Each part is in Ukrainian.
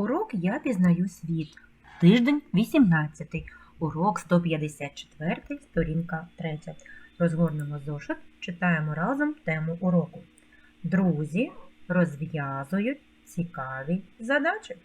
Урок Я пізнаю світ. Тиждень 18. Урок 154, сторінка 3. Розгорнемо зошит, читаємо разом тему уроку. Друзі розв'язують цікаві задачі.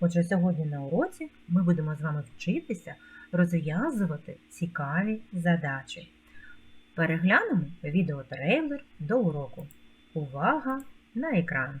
Отже, сьогодні на уроці ми будемо з вами вчитися розв'язувати цікаві задачі. Переглянемо відеотрейлер до уроку. Увага на екран!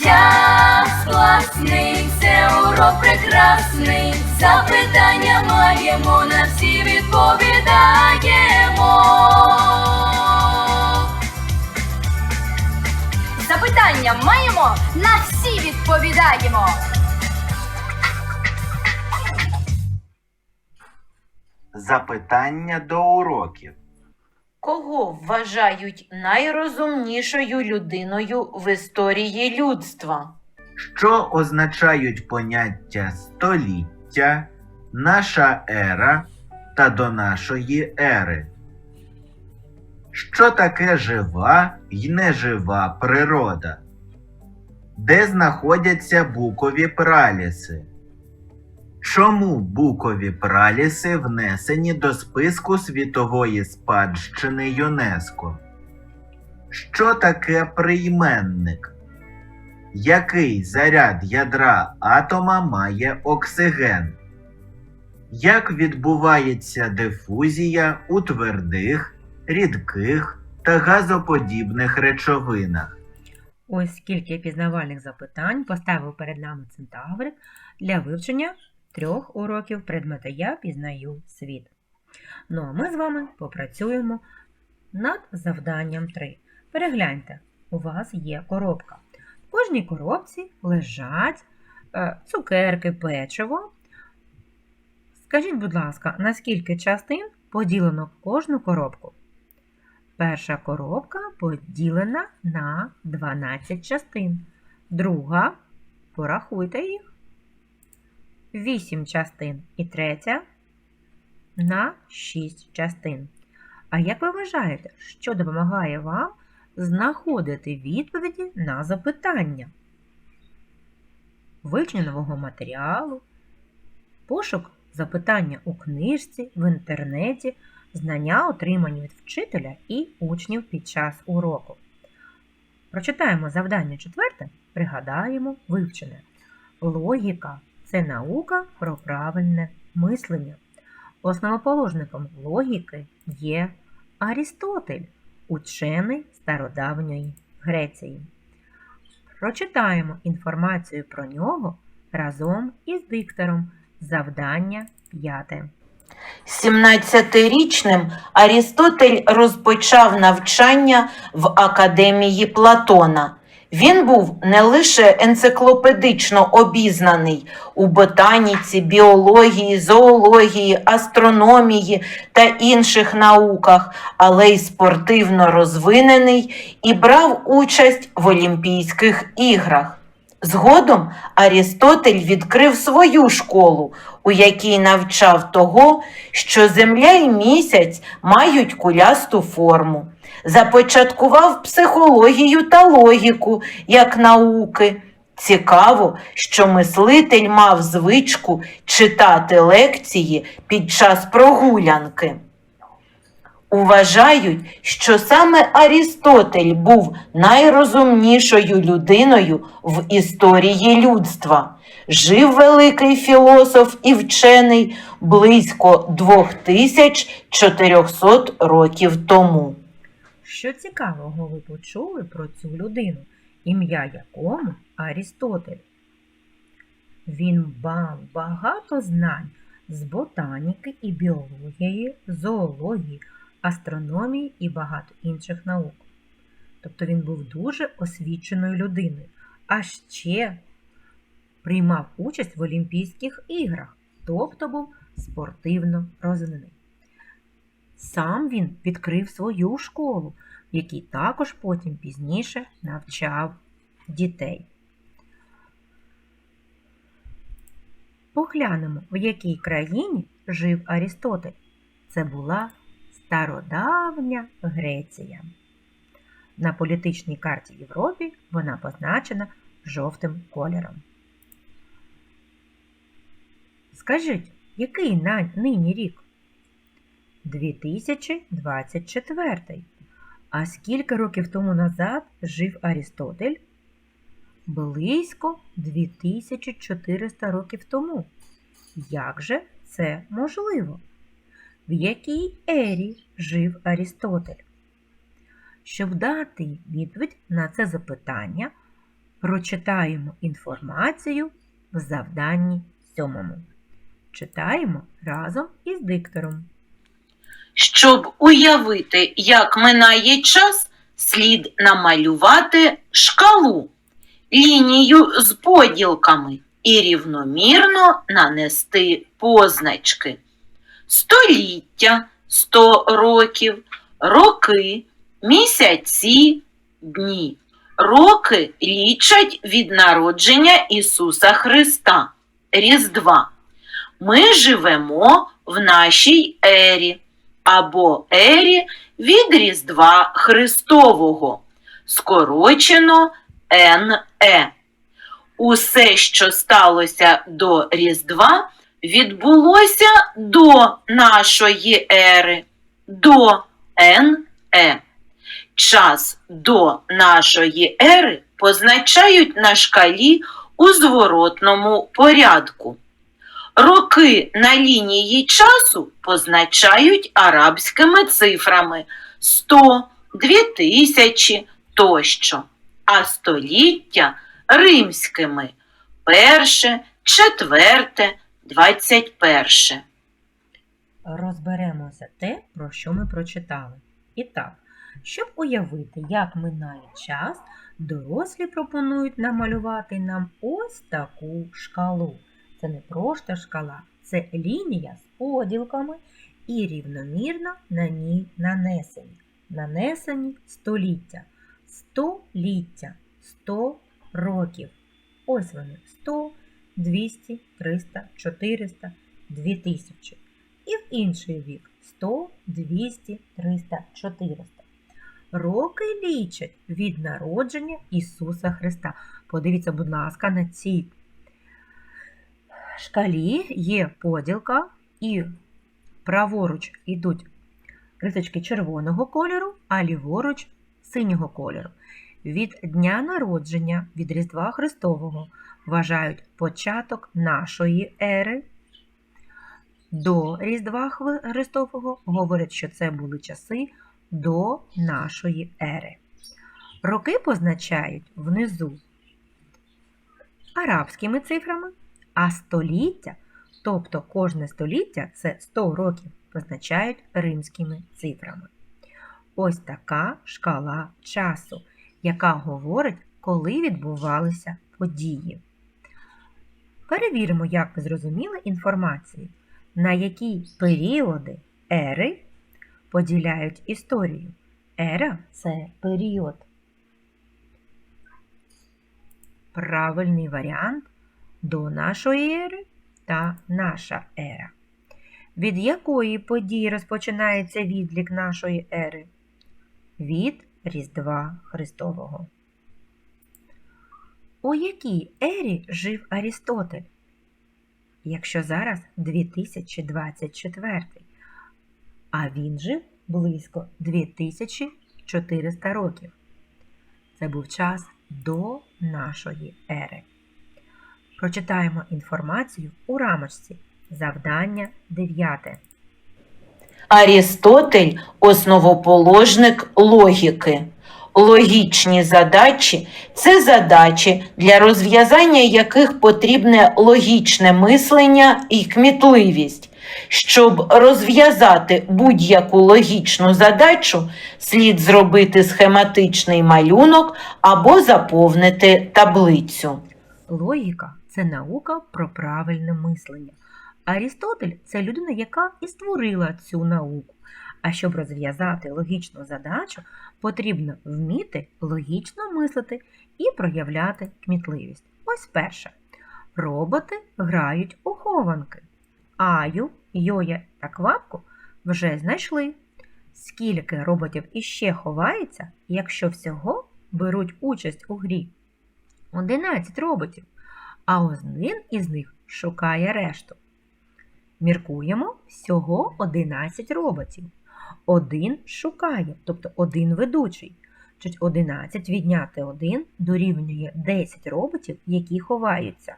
Япс класний, це урок прекрасний. Запитання маємо, на всі відповідаємо. Запитання маємо, на всі відповідаємо. Запитання до уроків. Кого вважають найрозумнішою людиною в історії людства? Що означають поняття століття, наша ера та до нашої ери? Що таке жива й нежива природа? Де знаходяться букові праліси? Чому букові праліси внесені до списку світової спадщини ЮНЕСКО? Що таке прийменник? Який заряд ядра атома має оксиген? Як відбувається дифузія у твердих, рідких та газоподібних речовинах? Ось скільки пізнавальних запитань поставив перед нами Центаврик для вивчення трьох уроків предмета Я пізнаю світ. Ну а ми з вами попрацюємо над завданням 3. Перегляньте, у вас є коробка. В кожній коробці лежать е, цукерки, печиво. Скажіть, будь ласка, на скільки частин поділено кожну коробку? Перша коробка поділена на 12 частин. Друга порахуйте їх. 8 частин. І третя на 6 частин. А як ви вважаєте, що допомагає вам знаходити відповіді на запитання? Вивчення нового матеріалу, пошук запитання у книжці, в інтернеті, знання, отримані від вчителя і учнів під час уроку. Прочитаємо завдання четверте, пригадаємо вивчене. Логіка це наука про правильне мислення. Основоположником логіки є Арістотель, учений стародавньої Греції. Прочитаємо інформацію про нього разом із диктором. Завдання п'яте. 17-річним Арістотель розпочав навчання в академії Платона. Він був не лише енциклопедично обізнаний у ботаніці, біології, зоології, астрономії та інших науках, але й спортивно розвинений і брав участь в Олімпійських іграх. Згодом Арістотель відкрив свою школу, у якій навчав того, що Земля і місяць мають кулясту форму. Започаткував психологію та логіку як науки. Цікаво, що мислитель мав звичку читати лекції під час прогулянки. Вважають, що саме Арістотель був найрозумнішою людиною в історії людства. Жив великий філософ і вчений близько 2400 років тому. Що цікавого ви почули про цю людину, ім'я якому Арістотель? Він мав багато знань з ботаніки і біології, зоології, астрономії і багато інших наук. тобто він був дуже освіченою людиною, а ще приймав участь в Олімпійських іграх, тобто був спортивно розвинений. Сам він відкрив свою школу, в якій також потім пізніше навчав дітей. Поглянемо, в якій країні жив Арістотель. Це була стародавня Греція. На політичній карті Європи вона позначена жовтим кольором. Скажіть, який на нині рік? 2024. А скільки років тому назад жив Арістотель? Близько 2400 років тому. Як же це можливо? В якій ері жив Арістотель? Щоб дати відповідь на це запитання, прочитаємо інформацію в завданні сьомому. Читаємо разом із диктором. Щоб уявити, як минає час, слід намалювати шкалу, лінію з поділками і рівномірно нанести позначки. Століття 100 років, роки, місяці, дні. Роки лічать від народження Ісуса Христа, Різдва. Ми живемо в нашій ері або ері від Різдва Христового, скорочено НЕ. Усе, що сталося до Різдва, відбулося до нашої ери, до НЕ. Час до нашої ери позначають на шкалі у зворотному порядку. Роки на лінії часу позначають арабськими цифрами 100, 2000 тощо, а століття римськими перше, четверте, двадцять перше. Розберемося те, про що ми прочитали. І так, щоб уявити, як минає час, дорослі пропонують намалювати нам ось таку шкалу. Це не просто шкала, це лінія з поділками і рівномірно на ній нанесені. Нанесені століття. Століття, 100 років. Ось вони 100, 200, 300, 400, 2000. І в інший вік 100, 200, 300, 400. Роки лічать від народження Ісуса Христа. Подивіться, будь ласка, на цій шкалі є поділка, і праворуч йдуть рисочки червоного кольору, а ліворуч синього кольору. Від дня народження, від Різдва Христового вважають початок нашої ери. До Різдва Христового говорять, що це були часи до нашої ери. Роки позначають внизу арабськими цифрами, а століття, тобто кожне століття це 100 років, позначають римськими цифрами. Ось така шкала часу, яка говорить, коли відбувалися події. Перевіримо, як ви зрозуміли інформацію, на які періоди ери поділяють історію. Ера це період. Правильний варіант до нашої ери та наша ера. Від якої події розпочинається відлік нашої ери? Від Різдва Христового. У якій ері жив Арістотель? Якщо зараз 2024, а він жив близько 2400 років. Це був час до нашої ери. Прочитаємо інформацію у рамочці. Завдання 9. Арістотель основоположник логіки. Логічні задачі це задачі, для розв'язання яких потрібне логічне мислення і кмітливість. Щоб розв'язати будь-яку логічну задачу, слід зробити схематичний малюнок або заповнити таблицю. Логіка це наука про правильне мислення. Арістотель це людина, яка і створила цю науку. А щоб розв'язати логічну задачу, потрібно вміти логічно мислити і проявляти кмітливість. Ось перше. Роботи грають у хованки. Аю, Йоя та Квапку вже знайшли. Скільки роботів іще ховається, якщо всього беруть участь у грі? 11 роботів, а один із них шукає решту. Міркуємо всього 11 роботів. Один шукає, тобто один ведучий. Чуть 11 відняти 1 дорівнює 10 роботів, які ховаються.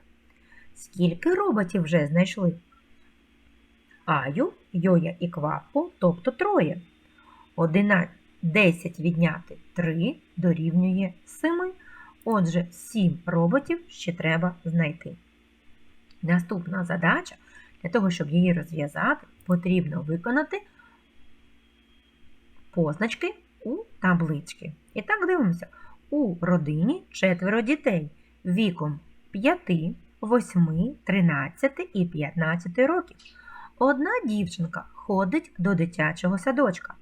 Скільки роботів вже знайшли? Аю, Йоя і Квапу, тобто троє. 11, 10 відняти 3 дорівнює 7. Отже, 7 роботів ще треба знайти. Наступна задача для того, щоб її розв'язати, потрібно виконати позначки у таблички. І так дивимося. У родині четверо дітей віком 5, 8, 13 і 15 років. Одна дівчинка ходить до дитячого садочка.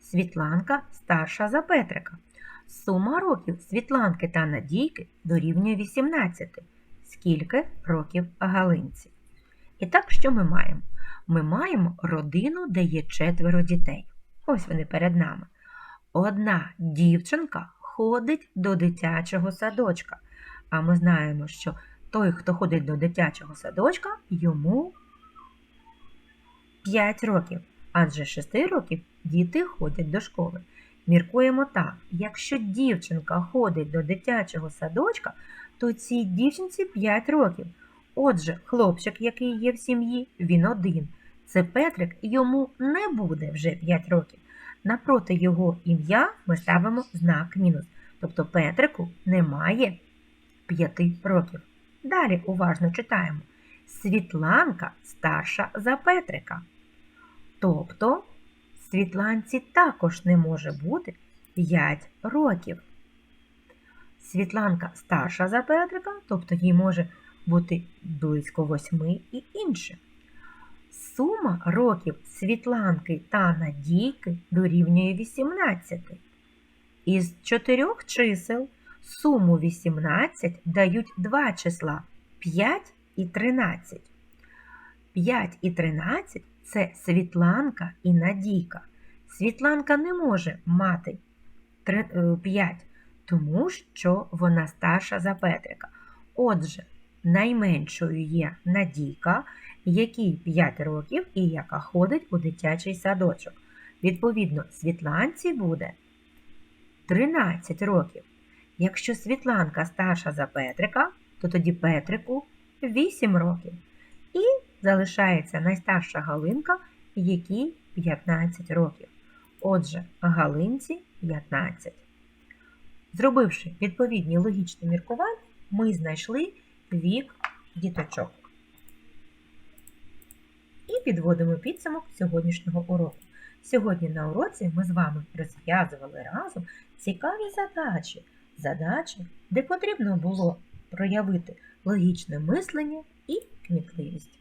Світланка старша за Петрика. Сума років Світланки та Надійки дорівнює 18. Скільки років Галинці? І так, що ми маємо? Ми маємо родину, де є четверо дітей. Ось вони перед нами. Одна дівчинка ходить до дитячого садочка. А ми знаємо, що той, хто ходить до дитячого садочка, йому 5 років. Адже 6 років діти ходять до школи. Міркуємо так: якщо дівчинка ходить до дитячого садочка, то цій дівчинці 5 років. Отже, хлопчик, який є в сім'ї, він один. Це Петрик, йому не буде вже 5 років. Напроти його ім'я ми ставимо знак мінус. Тобто Петрику немає 5 років. Далі уважно читаємо. Світланка старша за Петрика. Тобто Світланці також не може бути 5 років. Світланка старша за Петрика, тобто їй може бути близько 8 і інше. Сума років Світланки та Надійки дорівнює 18. Із чотирьох чисел суму 18 дають два числа 5 і 13. 5 і 13 це Світланка і Надійка. Світланка не може мати 5, тому що вона старша за Петрика. Отже, найменшою є Надійка, якій 5 років і яка ходить у дитячий садочок. Відповідно, Світланці буде 13 років. Якщо Світланка старша за Петрика, то тоді Петрику 8 років. І залишається найстарша Галинка, якій 15 років. Отже, Галинці 15. Зробивши відповідні логічні міркування, ми знайшли вік діточок. І підводимо підсумок сьогоднішнього уроку. Сьогодні на уроці ми з вами розв'язували разом цікаві задачі, задачі, де потрібно було проявити логічне мислення і кмітливість.